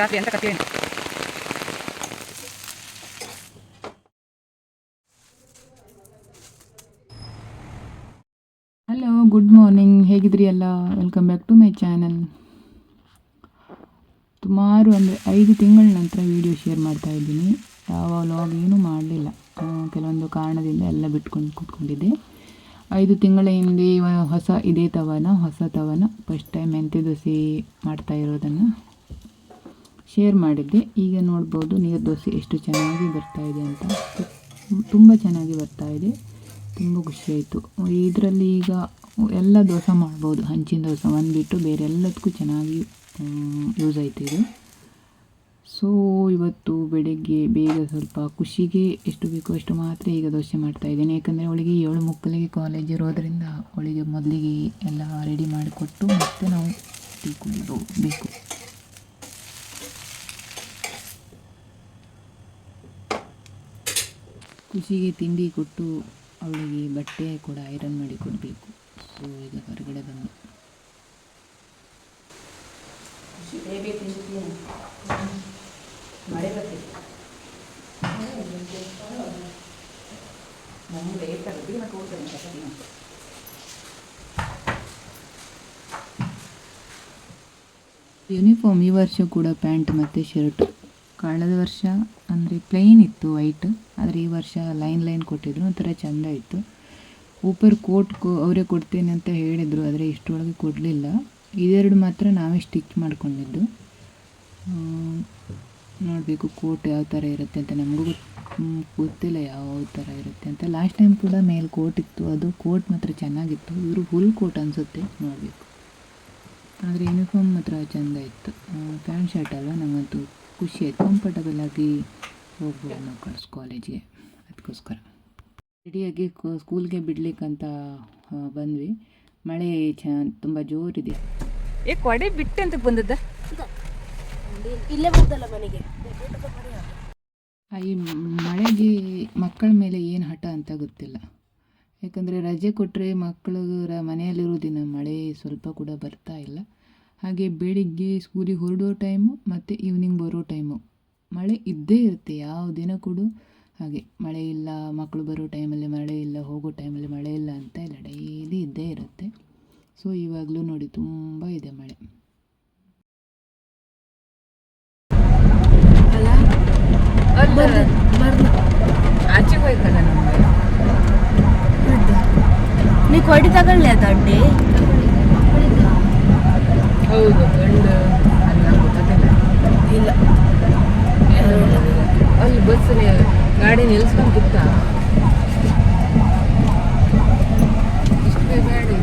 ರಾತ್ರಿ ಅಂತ ಕಥೆ ಹಲೋ ಗುಡ್ ಮಾರ್ನಿಂಗ್ ಹೇಗಿದ್ರಿ ಎಲ್ಲ? Welcome back to my channel ಸುಮಾರು ಅಂದರೆ ಐದು ತಿಂಗಳ ನಂತರ ವಿಡಿಯೋ ಶೇರ್ ಮಾಡ್ತಾ ಇದ್ದೀನಿ. ಯಾವ ಲಾಗ್ ಏನೂ ಮಾಡಲಿಲ್ಲ. ಕೆಲವೊಂದು ಕಾರಣದಿಂದ ಎಲ್ಲ ಬಿಟ್ಕೊಂಡು ಕೂತ್ಕೊಂಡಿದ್ದೆ. ಐದು ತಿಂಗಳ ಹಿಂದೆ ಹೊಸ ಇದೇ ತವನ, ಹೊಸ ತವನ. ಫಸ್ಟ್ ಟೈಮ್ ಮೆಂತ್ಯ ದೋಸೆ ಮಾಡ್ತಾ ಇರೋದನ್ನು? ಶೇರ್ ಮಾಡಿದ್ದೆ. ಈಗ ನೋಡ್ಬೋದು ನೀರು ದೋಸೆ ಎಷ್ಟು ಚೆನ್ನಾಗಿ ಬರ್ತಾ ಇದೆ ಅಂತ. ತುಂಬ ಚೆನ್ನಾಗಿ ಬರ್ತಾ ಇದೆ. ತುಂಬ ಖುಷಿಯಾಯಿತು ಇದರಲ್ಲಿ ಈಗ ಎಲ್ಲ ದೋಸೆ ಮಾಡ್ಬೋದು. ಹಂಚಿನ ದೋಸೆ ಒಂದು ಬಿಟ್ಟು ಬೇರೆ ಎಲ್ಲದಕ್ಕೂ ಚೆನ್ನಾಗಿ ಯೂಸ್ ಆಯಿತು ಇದು. ಸೊ ಇವತ್ತು ಬೆಳಗ್ಗೆ ಬೇಗ ಸ್ವಲ್ಪ ಖುಷಿಗೆ ಎಷ್ಟು ಬೇಕೋ ಅಷ್ಟು ಮಾತ್ರ ಈಗ ದೋಸೆ ಮಾಡ್ತಾ ಇದ್ದೇನೆ. ಯಾಕಂದರೆ ಅವಳಿಗೆ ಏಳು ಮಕ್ಕಳಿಗೆ ಕಾಲೇಜ್ ಇರೋದರಿಂದ ಅವಳಿಗೆ ಮೊದಲಿಗೆ ಎಲ್ಲ ರೆಡಿ ಮಾಡಿಕೊಟ್ಟು ಮತ್ತೆ ನಾವು ಟೀ ಕುಡಿದು ಬೇಕು ಖುಷಿಗೆ ತಿಂಡಿ ಕೊಟ್ಟು ಅವಳಿಗೆ ಬಟ್ಟೆ ಕೂಡ ಐರನ್ ಮಾಡಿ ಕೊಡಬೇಕು. ಸೊ ಈಗ ಹೊರಗಡೆ ಬಂದು. ಮಳೆ ಬರ್ತಿದೆ. ನಮ್ಗೆ ಲೇಟ್ ಆಗುತ್ತೆ ಮತ್ತೆ ಹೋಗ್ತೇನೆ ಕಥೆ ಯೂನಿಫಾರ್ಮ್ ಈ ವರ್ಷ ಕೂಡ ಪ್ಯಾಂಟ್ ಮತ್ತು ಶರ್ಟ್. ಕಳೆದ ವರ್ಷ, ಅಂದರೆ ಪ್ಲೈನ್ ಇತ್ತು ವೈಟ್ ಆದರೆ ಈ ವರ್ಷ ಲೈನ್ ಲೈನ್ ಕೊಟ್ಟಿದ್ರು, ಒಂಥರ ಚೆಂದ ಇತ್ತು. ಊಪರ್ ಕೋಟ್ ಕೊ, ಅವರೇ ಕೊಡ್ತೇನೆ ಅಂತ ಹೇಳಿದರು, ಆದರೆ ಇಷ್ಟೊಳಗೆ ಕೊಡಲಿಲ್ಲ. ಇದೆರಡು ಮಾತ್ರ ನಾವೇ ಸ್ಟಿಚ್ ಮಾಡ್ಕೊಂಡಿದ್ದು. ನೋಡಬೇಕು ಕೋಟ್ ಯಾವ ಥರ ಇರುತ್ತೆ ಅಂತ. ನಮಗೂ ಗೊತ್- ಗೊತ್ತಿಲ್ಲ ಯಾವ ಥರ ಇರುತ್ತೆ ಅಂತ. ಲಾಸ್ಟ್ ಟೈಮ್ ಕೂಡ ಮೇಲೆ ಕೋಟ್ ಇತ್ತು, ಅದು ಕೋಟ್ ಮಾತ್ರ ಚೆನ್ನಾಗಿತ್ತು. ಇವರು ಫುಲ್ ಕೋಟ್ ಅನಿಸುತ್ತೆ, ನೋಡಬೇಕು. ಆದರೆ ಯೂನಿಫಾರ್ಮ್ ಮಾತ್ರ ಚೆಂದ ಇತ್ತು. ಪ್ಯಾಂಟ್ ಶರ್ಟ್ ಅಲ್ಲ ನಮಗಂತೂ ಖುಷಿ ಆಯ್ತು. ಕಂಫರ್ಟಬಲ್ ಆಗಿ ಹೋಗ್ಬೋದು ಮಕ್ಕಳು ಕಾಲೇಜಿಗೆ. ಅದಕ್ಕೋಸ್ಕರ. ರೆಡಿಯಾಗಿ ಸ್ಕೂಲ್ಗೆ ಬಿಡ್ಲಿಕ್ಕಂತ ಬಂದ್ವಿ. ಮಳೆ ಚ ತುಂಬ ಜೋರಿದೆ. ಏ ಕೊಡೆ ಬಿಟ್ಟೆ ಅಂತ ಬಂದದ್ದ? ಇಲ್ಲೇ ಬಂದಲ್ಲ ಮನೆಗೆ. ಈ ಮಳೆಗೆ ಮಕ್ಕಳ ಮೇಲೆ ಏನು ಹಠ ಅಂತ ಗೊತ್ತಿಲ್ಲ. ಯಾಕಂದರೆ ರಜೆ ಕೊಟ್ಟರೆ ಮಕ್ಕಳ ರ- ಮನೆಯಲ್ಲಿರೋ ದಿನ ಮಳೆ ಸ್ವಲ್ಪ ಕೂಡ ಬರ್ತಾ ಇಲ್ಲ. ಹಾಗೆ ಬೆಳಿಗ್ಗೆ ಸ್ಕೂಲಿಗೆ ಹೊರಡೋ ಟೈಮು ಮತ್ತು ಈವ್ನಿಂಗ್ ಬರೋ ಟೈಮು. ಮಳೆ ಇದ್ದೇ ಇರುತ್ತೆ, ಯಾವ ದಿನ ಕೂಡ. ಹಾಗೆ ಮಳೆ ಇಲ್ಲ ಮಕ್ಕಳು ಬರೋ ಟೈಮಲ್ಲಿ ಮಳೆ ಇಲ್ಲ, ಹೋಗೋ ಟೈಮಲ್ಲಿ ಮಳೆ ಇಲ್ಲ ಅಂತ ಇಲ್ಲ ಡೈಲಿ ಇದ್ದೇ ಇರುತ್ತೆ. ಸೊ ಇವಾಗಲೂ ನೋಡಿ ತುಂಬ ಇದೆ ಮಳೆ. ಆಚೆಗೆ ನೀ ಕೊಡಿ ತಗೊಳ್ಳಿ ಅಡ್ಡಿ. ಹೌದು ಗಂಡು ಅಲ್ಲ ಗೊತ್ತಿಲ್ಲ ಇಲ್ಲ. ಅಲ್ಲಿ ಬಸ್ ಗಾಡಿ ನಿಲ್ಸ್ಕೊಂಡು ಬಿತ್ತ ಇಷ್ಟೇ ಗಾಡಿ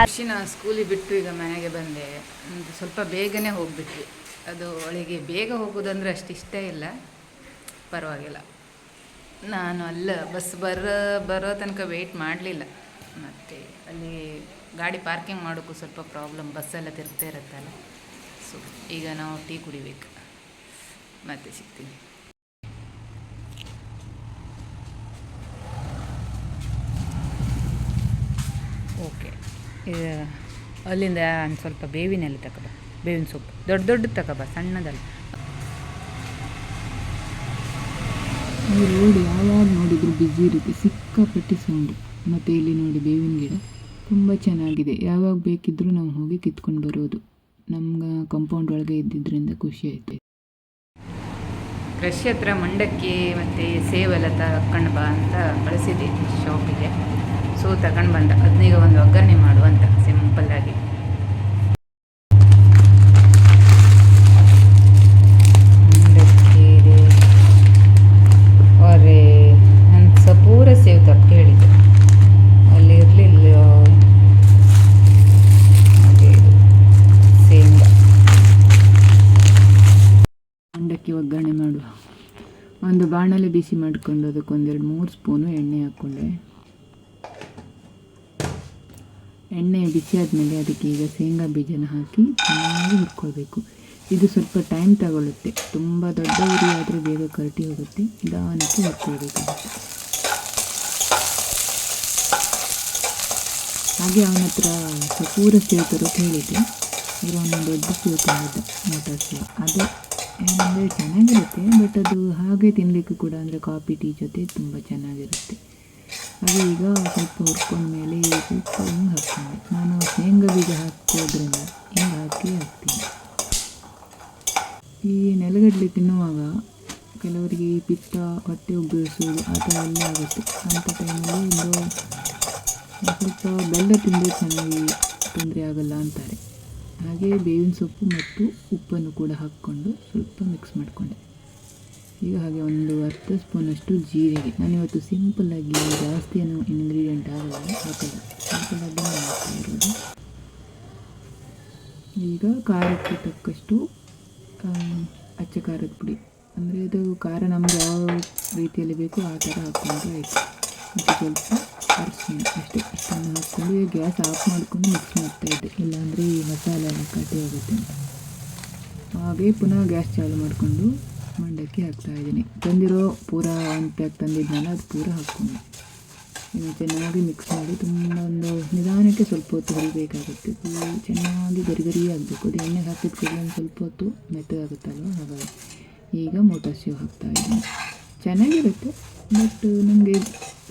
ಖುಷಿನ ಸ್ಕೂಲಿಗೆ ಬಿಟ್ಟು ಈಗ ಮನೆಗೆ ಬಂದೆ. ಸ್ವಲ್ಪ ಬೇಗನೆ ಹೋಗ್ಬಿಟ್ವಿ. ಅದು ಅವಳಿಗೆ ಬೇಗ ಹೋಗೋದಂದ್ರೆ ಅಷ್ಟು ಇಷ್ಟ ಇಲ್ಲ. ಪರವಾಗಿಲ್ಲ. ನಾನು ಅಲ್ಲ, ಬಸ್ ಬರೋ ಬರೋ ತನಕ ವೆಯ್ಟ್ ಮಾಡಲಿಲ್ಲ. ಮತ್ತು ಅಲ್ಲಿ ಗಾಡಿ ಪಾರ್ಕಿಂಗ್ ಮಾಡೋಕ್ಕೂ ಸ್ವಲ್ಪ ಪ್ರಾಬ್ಲಮ್ ಬಸ್ಸೆಲ್ಲ ತಿರುಗ್ತಾ ಇರುತ್ತಲ್ಲ. ಸೊ ಈಗ ನಾವು ಟೀ ಕುಡಿಬೇಕು. ಮತ್ತೆ ಸಿಗ್ತೀನಿ. ಓಕೆ ಅಲ್ಲಿಂದ ಒಂದು ಸ್ವಲ್ಪ ಬೇವಿನಲ್ಲಿ ತಗೊಬ ಬೇವಿನ ಸೊಪ್ಪು. ದೊಡ್ಡ ದೊಡ್ಡದು ತಗೊಬ ಸಣ್ಣದಲ್ಲ. ಈ ರೋಡ್ ಯಾವಾಗ ನೋಡಿದ್ರು ಬ್ಯುಸಿ ಇರುತ್ತೆ. ಸಿಕ್ಕಾಪಟ್ಟಿ ಸೌಂಡ್ ಮತ್ತು ಇಲ್ಲಿ ನೋಡಿ ಬೇವಿನ ಗಿಡ. ತುಂಬ ಚೆನ್ನಾಗಿದೆ. ಯಾವಾಗ ಬೇಕಿದ್ದರೂ ನಾವು ಹೋಗಿ ಕಿತ್ಕೊಂಡು ಬರೋದು. ನಮ್ಗೆ ಕಾಂಪೌಂಡ್ ಒಳಗೆ ಇದ್ದಿದ್ದರಿಂದ ಖುಷಿ ಐತೆ ಕೃಷಿ ಹತ್ರ ಮಂಡಕ್ಕಿ ಮತ್ತು ಸೇವೆಲ್ಲ ತಗೊಂಡು ಬಾ ಅಂತ ಕಳಿಸಿದ್ದೆ ಶಾಪಿಗೆ ಸೊ ತಗೊಂಡು ಬಂದ. ಅದನ್ನೀಗ ಒಂದು ಒಗ್ಗರಣೆ ಮಾಡುವಂತ ಸಿಂಪಲ್ಲಾಗಿ ಮಂಡಕ್ಕಿ ಇದೆ ಅವರೇ ನಾನು ಸಪೂರ ಸೇವ್ ತಪ್ಪು ಹೇಳಿದ್ದೆ ಅಲ್ಲಿ ಇರಲಿಲ್ಲ ಹಾಗೆ ಇದು ಶೇಂಗಾ ಮಂಡಕ್ಕಿ ಒಗ್ಗರಣೆ ಮಾಡುವ ಒಂದು ಬಾಣಲೆ ಬಿಸಿ ಮಾಡಿಕೊಂಡು ಅದಕ್ಕೆ ಒಂದೆರಡು ಮೂರು ಸ್ಪೂನು ಎಣ್ಣೆ ಹಾಕ್ಕೊಂಡೆ. ಎಣ್ಣೆ ಬಿಸಿ ಆದಮೇಲೆ ಅದಕ್ಕೆ ಈಗ ಶೇಂಗಾ ಬೀಜನ ಹಾಕಿ ಚೆನ್ನಾಗಿ ಹುರ್ಕೊಳ್ಬೇಕು. ಇದು ಸ್ವಲ್ಪ ಟೈಮ್ ತಗೊಳ್ಳುತ್ತೆ ತುಂಬ ದೊಡ್ಡ ಉರಿ ಆದರೆ ಬೇಗ ಕರಟಿ ಹೋಗುತ್ತೆ. ನಿಧಾನಕ್ಕೆ ಹುರ್ಕೊಳ್ಬೇಕು ಹಾಗೆ ಅವನ ಹತ್ರ ಸಪೂರ ಸೇವ್ ತರೋಕೆ ಹೇಳಿದ್ದೆ ಒಂದು ಅವನು ದೊಡ್ಡ ಸೇವ್ ತಂದಿದ್ದ ಮೋಟಾರ್ ಸೇವ್ ಅದು ಏನಂದರೆ ಚೆನ್ನಾಗಿರುತ್ತೆ. ಬಟ್ ಅದು ಹಾಗೆ ತಿನ್ನಲಿಕ್ಕೆ ಕೂಡ ಅಂದರೆ ಕಾಫಿ, ಟೀ ಜೊತೆ ತುಂಬ ಚೆನ್ನಾಗಿರುತ್ತೆ. ಹಾಗೆ ಈಗ ಸ್ವಲ್ಪ ಹುರ್ಕೊಂಡ ಮೇಲೆ ಸ್ವಲ್ಪ ಹಿಂಗೆ ಹಾಕ್ತೀನಿ. ನಾನು ಶೇಂಗಾ ಬೀಜ ಹಾಕೋದ್ರಿಂದ ಹಿಂಗೆ ಹಾಕಿ ಹಾಕ್ತೀನಿ. ಈ ನೆಲಗಡಲೆ ತಿನ್ನುವಾಗ ಕೆಲವರಿಗೆ ಈ ಪಿತ್ತ, ಹೊಟ್ಟೆ ಉಬ್ಬಿಸೋದು ಆ ಥರ ಎಲ್ಲ ಆಗುತ್ತೆ. ಅಂಥ ಟೈಮಲ್ಲಿ ಒಂದು ಸ್ವಲ್ಪ ಬೆಲ್ಲ ತಿಂದರೆ ಚೆನ್ನಾಗಿ ತೊಂದರೆ ಆಗಲ್ಲ ಅಂತಾರೆ. ಹಾಗೆ ಬೇವಿನ ಸೊಪ್ಪು ಮತ್ತು ಉಪ್ಪನ್ನು ಕೂಡ ಹಾಕ್ಕೊಂಡು ಈಗ ಹಾಗೆ ಒಂದು ಅರ್ಧ ಸ್ಪೂನಷ್ಟು ಜೀರಿಗೆ. ನಾನಿವತ್ತು ಸಿಂಪಲ್ಲಾಗಿ ಜಾಸ್ತಿ ಏನು ಇಂಗ್ರೀಡಿಯೆಂಟ್ ಆಗಲ್ಲ. ಹಾಕಲ್ಲ ಸಿಂಪಲ್ಲಾಗಿ ಇರೋದು. ಈಗ ಖಾರಕ್ಕೆ ತಕ್ಕಷ್ಟು ಅಚ್ಚ ಖಾರದ ಪುಡಿ. ಅಂದರೆ ಇದು ಖಾರ ನಮ್ಗೆ ಯಾವ ರೀತಿಯಲ್ಲಿ ಬೇಕೋ ಆ ಥರ ಹಾಕ್ಕೊಂಡ್ರೆ ಆಯಿತು. ಮತ್ತು ಸ್ವಲ್ಪ ಅರಿಶಿನ ಅಷ್ಟೇ. ಅಷ್ಟನ್ನು ಹಾಕ್ಕೊಂಡು ಈಗ ಗ್ಯಾಸ್ ಆಫ್ ಮಾಡಿಕೊಂಡು ಮಿಕ್ಸ್ ಮಾಡ್ತಾ ಇದ್ದೆ. ಇಲ್ಲಾಂದರೆ ಈ ಮಸಾಲೆ ಎಲ್ಲ ಕಟ್ಟಿ ಆಗುತ್ತೆ ಹಾಗೆ ಪುನಃ ಗ್ಯಾಸ್ ಚಾಲು ಮಾಡಿಕೊಂಡು ಮಂಡಕ್ಕಿ ಹಾಕ್ತಾ ಇದ್ದೀನಿ. ತಂದಿರೋ ಪೂರ ಒಂದು ಪ್ಯಾಕ್ ತಂದಿದ್ನಲ್ಲ ಅದು ಪೂರ ಹಾಕ್ಕೊಂಡು ಇನ್ನು ಚೆನ್ನಾಗಿ ಮಿಕ್ಸ್ ಮಾಡಿ ತುಂಬ ಒಂದು ನಿಧಾನಕ್ಕೆ ಸ್ವಲ್ಪ ಹೊತ್ತು ಹುರಿಬೇಕಾಗುತ್ತೆ. ಚೆನ್ನಾಗಿ ಗರಿ ಗರಿ ಆಗಬೇಕು. ಅದು ಎಣ್ಣೆ ಹಾಕಿದ ಕೂಡಲೇ ಒಂದು ಸ್ವಲ್ಪ ಹೊತ್ತು ಮೆತ್ತಗಾಗುತ್ತಲ್ವ? ಹಾಗಾಗಿ ಈಗ ಮೋಟಾರ್ ಸೇವ್ ಹಾಕ್ತಾ ಇದ್ದೀನಿ. ಚೆನ್ನಾಗಿರುತ್ತೆ. ಬಟ್ ನನಗೆ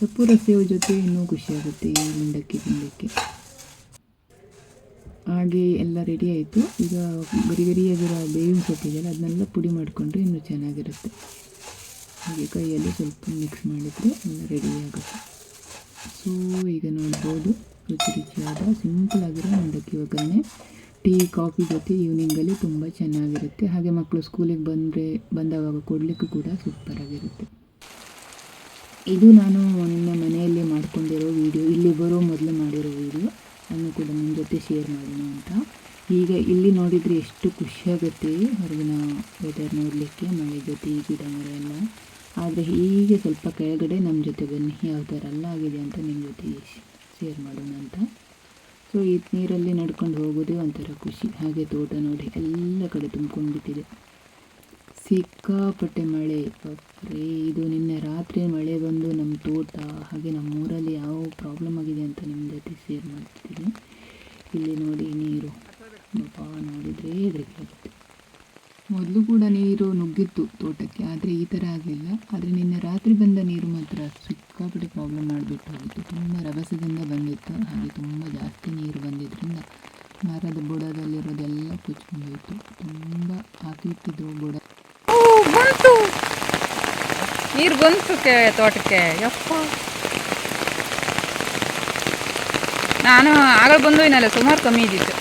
ಸಪೂರ ಸೇವ್ ಜೊತೆ ಇನ್ನೂ ಖುಷಿಯಾಗುತ್ತೆ ಈ ಮಂಡಕ್ಕಿ ತಿನ್ನಲಿಕ್ಕೆ ಹಾಗೆ ಎಲ್ಲ ರೆಡಿ ಆಯಿತು. ಈಗ ಗರಿ ಗರಿಯಾಗಿರೋ ಬೇವಿನ ಸೊಪ್ಪಿದೆಯಲ್ಲ ಅದನ್ನೆಲ್ಲ ಪುಡಿ ಮಾಡಿಕೊಂಡ್ರೆ ಇನ್ನೂ ಚೆನ್ನಾಗಿರುತ್ತೆ. ಹಾಗೆ ಕೈಯಲ್ಲಿ ಸ್ವಲ್ಪ ಮಿಕ್ಸ್ ಮಾಡಿದರೆ ಎಲ್ಲ ರೆಡಿ ಆಗುತ್ತೆ. ಸೊ ಈಗ ನೋಡ್ಬೋದು, ರುಚಿ ರುಚಿಯಾದ ಸಿಂಪಲ್ ಆಗಿರೋ ಮಂಡಕ್ಕಿ ಒಗ್ಗರಣೆ. ಟೀ ಕಾಫಿ ಜೊತೆ ಈವ್ನಿಂಗಲ್ಲಿ ತುಂಬ ಚೆನ್ನಾಗಿರುತ್ತೆ. ಹಾಗೆ ಮಕ್ಕಳು ಸ್ಕೂಲಿಗೆ ಬಂದರೆ ಬಂದಾಗ ಕೊಡಲಿಕ್ಕೂ ಕೂಡ ಸೂಪರಾಗಿರುತ್ತೆ ಇದು ನಾನು ನಿನ್ನೆ ಮನೆಯಲ್ಲಿ ಮಾಡ್ಕೊಂಡಿರೋ ವೀಡಿಯೋ ಇಲ್ಲಿ ಬರೋ ಮೊದಲು ಮಾಡಿರೋ ವಿಡಿಯೋ ಅದನ್ನು ಕೂಡ ನಿಮ್ಮ ಜೊತೆ ಶೇರ್ ಮಾಡೋಣ ಅಂತ. ಈಗ ಇಲ್ಲಿ ನೋಡಿದರೆ ಎಷ್ಟು ಖುಷಿಯಾಗುತ್ತೆ ಹೊರಗಿನ ವೆದರ್ ನೋಡಲಿಕ್ಕೆ, ಮಳೆ ಜೊತೆ ಈ ಗಿಡ ಎಲ್ಲ ಆದರೆ ಹೀಗೆ ಸ್ವಲ್ಪ ಕೆಳಗಡೆ ನಮ್ಮ ಜೊತೆ ಬನ್ನಿ, ಯಾವ ಥರ ಎಲ್ಲ ಆಗಿದೆ ಅಂತ ನಿಮ್ಮ ಜೊತೆ ಶೇರ್ ಮಾಡೋಣ ಅಂತ. ಸೊ ಈ ನೀರಲ್ಲಿ ನಡ್ಕೊಂಡು ಹೋಗೋದೇ ಒಂಥರ ಖುಷಿ. ಹಾಗೆ ತೋಟ ನೋಡಿ ಎಲ್ಲ ಕಡೆ ತುಂಬ್ಕೊಂಡ್ಬಿಟ್ಟಿದೆ. ಸಿಕ್ಕಾಪಟ್ಟೆ ಮಳೆ. ಬಪ್ಪರೇ ಇದು ನಿನ್ನೆ ರಾತ್ರಿ ಮಳೆ ಬಂದು ನಮ್ಮ ತೋಟ, ಹಾಗೆ ನಮ್ಮ ಊರಲ್ಲಿ ಯಾವ ಪ್ರಾಬ್ಲಮ್ ಆಗಿದೆ ಅಂತ ನಿಮ್ಮ ಜೊತೆ ಶೇರ್ ಮಾಡ್ತೀನಿ. ಇಲ್ಲಿ ನೋಡಿ ನೀರು. ಪಾಪ ನೋಡಿದರೆ ಹೆದರಿಕೆ ಮೊದಲು ಕೂಡ ನೀರು ನುಗ್ಗಿತ್ತು ತೋಟಕ್ಕೆ, ಆದರೆ ಈ ಥರ ಆಗಲಿಲ್ಲ. ಆದರೆ ನಿನ್ನೆ ರಾತ್ರಿ ಬಂದ ನೀರು ಮಾತ್ರ ಸಿಕ್ಕಾಪಟ್ಟೆ ಪ್ರಾಬ್ಲಮ್ ಮಾಡಿಬಿಟ್ಟು ಹೋಗಿತ್ತು. ತುಂಬ ರಭಸದಿಂದ ಬಂದಿತ್ತು. ಹಾಗೆ ತುಂಬ ಜಾಸ್ತಿ ನೀರು ಬಂದಿದ್ದರಿಂದ ಮರದ ಬುಡದಲ್ಲಿರೋದೆಲ್ಲ ಕೊಚ್ಕೊಂಡು ಹೋಯಿತು. ತುಂಬ ಹಾಕಿಟ್ಟಿದ್ದು ಬುಡ ಬಂತು. ನೀರು ಬಂತು ಕೆ ತೋಟಕ್ಕೆ. ಯಪ್ಪ. ನಾನು ಆಗ ಬಂದು ಇನ್ನಲ್ಲ ಸುಮಾರು ಕಮ್ಮಿ ಇದ್ದಿತ್ತು.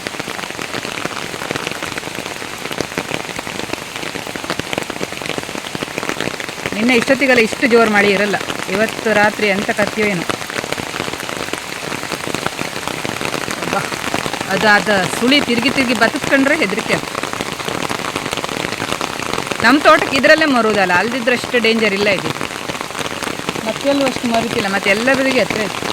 ನಿನ್ನೆ ಇಷ್ಟೊತ್ತಿಗೆಲ್ಲ ಇಷ್ಟು ಜೋರು ಮಳೆ ಇರಲ್ಲ. ಇವತ್ತು ರಾತ್ರಿ ಅಂತ ಕತ್ತೀವೇನು ಅದು ಅದು ಸುಳಿ ತಿರುಗಿ ತಿರುಗಿ ಬದುಕೊಂಡ್ರೆ ಹೆದರಿಕೆ ನಮ್ಮ ತೋಟಕ್ಕೆ ಇದರಲ್ಲೇ ಮರುವುದಲ್ಲ ಅಲ್ದಿದ್ರೆ ಅಷ್ಟು ಡೇಂಜರ್ ಇಲ್ಲ ಇದೆ. ಮತ್ತೆಲ್ಲೂ ಅಷ್ಟು ಮರುತಿಲ್ಲ, ಮತ್ತೆ ಎಲ್ಲರಿಗೆ ಹತ್ರ ಇತ್ತು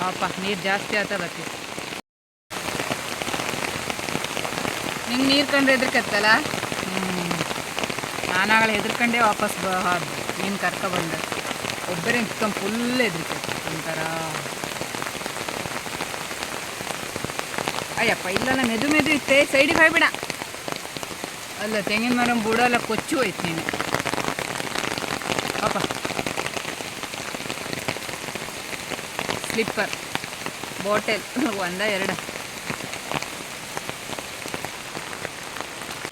ಪಾಪ, ನೀರು ಜಾಸ್ತಿ ಆತ ಬತ್ತಿ. ನಿಂಗೆ ನೀರು ಕಂಡ್ರೆ ಎದ್ರಿಕತ್ತಲ್ಲ ಹ್ಞೂ ನಾನಾಗಲೇ ಹೆದರ್ಕೊಂಡೇ ವಾಪಸ್ ಬ ನೀನು ಕರ್ಕೊಬಂದೆ ಒಬ್ಬರೇ ನಿಂತ್ಕೊಂಡು ಫುಲ್ ಹೆದರಿಕೆ ಒಂಥರ. ಅಯ್ಯಪ್ಪ, ಇಲ್ಲೆಲ್ಲ ಮೆದು ಮೆದು ಇತ್ತೆ ಸೈಡಿಗೆ ಹೋಗ್ಬೇಡ. ಅಲ್ಲ, ತೆಂಗಿನ ಮರ ಬುಡಲ್ಲ ಕೊಚ್ಚು ಹೋಯ್ತು ನೀನು. ಪಾಪ. ಸ್ಲಿಪ್ಪರ್ ಬಾಟೆಲ್ ಒಂದ, ಎರಡ.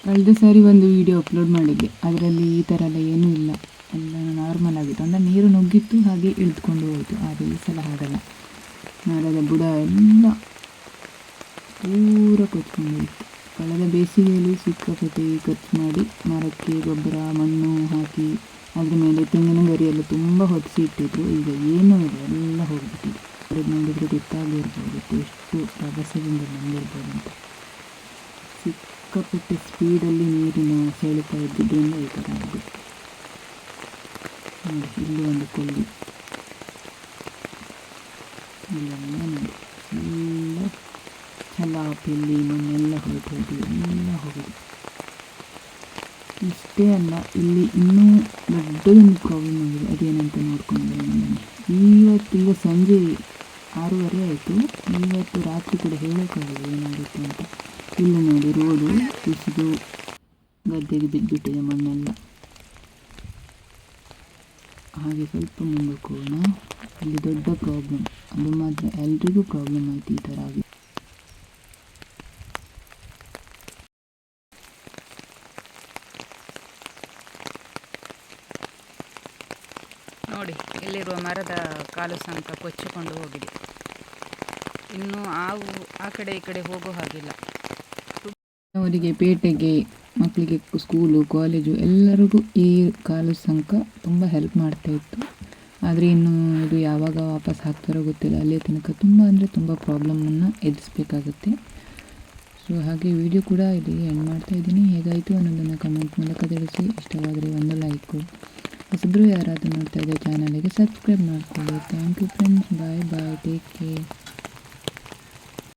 ಕಳೆದ ಸಾರಿ ಒಂದು ವಿಡಿಯೋ ಅಪ್ಲೋಡ್ ಮಾಡಿದ್ದೆ. ಅದರಲ್ಲಿ ಈ ಥರ ಎಲ್ಲ ಏನೂ ಇಲ್ಲ. ಎಲ್ಲ ನಾರ್ಮಲ್ ಆಗಿತ್ತು. ಅಂದರೆ ನೀರು ನುಗ್ಗಿತ್ತು, ಹಾಗೆ ಇಳಿದುಕೊಂಡು ಹೋಯಿತು. ಆದರೆ ಈ ಸಲ ಹಾಗಲ್ಲ. ಮರದ ಬುಡ ಎಲ್ಲ ಪೂರ ಕೊಚ್ಕೊಂಡು ಹೋಯಿತು ಕಳೆದ ಬೇಸಿಗೆಯಲ್ಲಿ ಸಿಕ್ಕಾಪಟ್ಟೆ ಖರ್ಚು ಮಾಡಿ ಮರಕ್ಕೆ ಗೊಬ್ಬರ, ಮಣ್ಣು ಹಾಕಿ ಅದ್ರ ಮೇಲೆ ತೆಂಗಿನ ಗರಿ ಎಲ್ಲ ತುಂಬ ಹೊತ್ತಿಸಿ ಇಟ್ಟಿದ್ರು. ಈಗ ಏನೂ ಇಲ್ಲ. ಎಲ್ಲ ಹೋಗ್ಬಿಟ್ಟಿದೆ. ಅದು ನೋಡಿದರೆ ಗೊತ್ತಾಗಿರ್ಬೋದು ಎಷ್ಟು ರಭಸದಿಂದ ಬಂದಿರ್ಬೋದು ಅಂತ. ಸಿಕ್ಕಾಪಟ್ಟೆ ಸ್ಪೀಡಲ್ಲಿ ನೀರಿನ ಸೆಳೆತ ಇದ್ದಿದ್ದರಿಂದ ಈ ಥರ ಆಗಿದೆ. ನೋಡಿ, ಇಲ್ಲಿ ಒಂದು ಕೊಲ್ಲಿ. ಇಲ್ಲೆಲ್ಲ ನೋಡಿ, ಎಲ್ಲ ಆಪಲ್ಲಿ ಮಣ್ಣೆಲ್ಲ ಹೊರಟು ಹೋಗಿ ಎಲ್ಲ ಹೋಗಿದೆ. ಇಷ್ಟೇ ಅಲ್ಲ, ಇಲ್ಲಿ ಇನ್ನೂ ದೊಡ್ಡದೊಂದು ಪ್ರಾಬ್ಲಮ್ ಆಗಿದೆ. ಅದೇನಂತ ನೋಡ್ಕೊಂಡು ನಾನು ಇವತ್ತು ಈಗ ಸಂಜೆ ಆರೂವರೆ ಆಯಿತು. ಇವತ್ತು ರಾತ್ರಿ ಕೂಡ ಹೇಳೋಕ್ಕಾಗಿದೆ ಏನಾಗುತ್ತೆ ಅಂತ. ಇಲ್ಲಿ ನೋಡಿ, ರೋಡು ಕುಸಿದು ಗದ್ದೆಗೆ ಬಿದ್ದುಬಿಟ್ಟಿದೆ ಮಣ್ಣೆಲ್ಲ. ಹಾಗೆ ಸ್ವಲ್ಪ ಮುಂದಕ್ಕೆ ಹೋಗೋಣ. ಇಲ್ಲಿ ದೊಡ್ಡ ಪ್ರಾಬ್ಲಮ್ ಅದು ಮಾತ್ರ ಎಲ್ರಿಗೂ ಪ್ರಾಬ್ಲಮ್ ಆಯಿತು ಈ ಥರ ಆಗಿ. ನೋಡಿ ಇಲ್ಲಿರುವ ಮರದ ಕಾಲು ಸಂಕ ಕೊಚ್ಚಿಕೊಂಡು ಹೋಗಿದೆ. ಇನ್ನು ಆ ಆ ಕಡೆ ಈ ಕಡೆ ಹೋಗೋ ಹಾಗಿಲ್ಲ. ಅವರಿಗೆ ಪೇಟೆಗೆ, ಮಕ್ಕಳಿಗೆ ಸ್ಕೂಲು ಕಾಲೇಜು ಎಲ್ಲರಿಗೂ ಈ ಕಾಲು ಸಂಕ ತುಂಬ ಹೆಲ್ಪ್ ಮಾಡ್ತಾ ಇತ್ತು. ಆದರೆ ಇನ್ನು ಇದು ಯಾವಾಗ ವಾಪಸ್ ಹಾಕ್ತಾರೋ ಗೊತ್ತಿಲ್ಲ. ಅಲ್ಲಿಯ ತನಕ ತುಂಬ ಅಂದರೆ ತುಂಬ ಪ್ರಾಬ್ಲಮನ್ನು ಎದುರಿಸ್ಬೇಕಾಗುತ್ತೆ. ಸೊ ಹಾಗೆ ವಿಡಿಯೋ ಕೂಡ ಇಲ್ಲಿಗೆ ಎಂಡ್ ಮಾಡ್ತಾ ಇದ್ದೀನಿ. ಹೇಗಾಯಿತು ಅನ್ನೋದನ್ನು ಕಮೆಂಟ್ ಮೂಲಕ ತಿಳಿಸಿ. ಇಷ್ಟವಾದರೆ ಒಂದು ಲೈಕು ಹೊಸಬ್ರು ಯಾರಾದರೂ ನೋಡ್ತಾ ಇದ್ದರೆ ಚಾನಲಿಗೆ ಸಬ್ಸ್ಕ್ರೈಬ್ ಮಾಡ್ಕೊಳ್ಳಿ. Thank you friends bye bye take care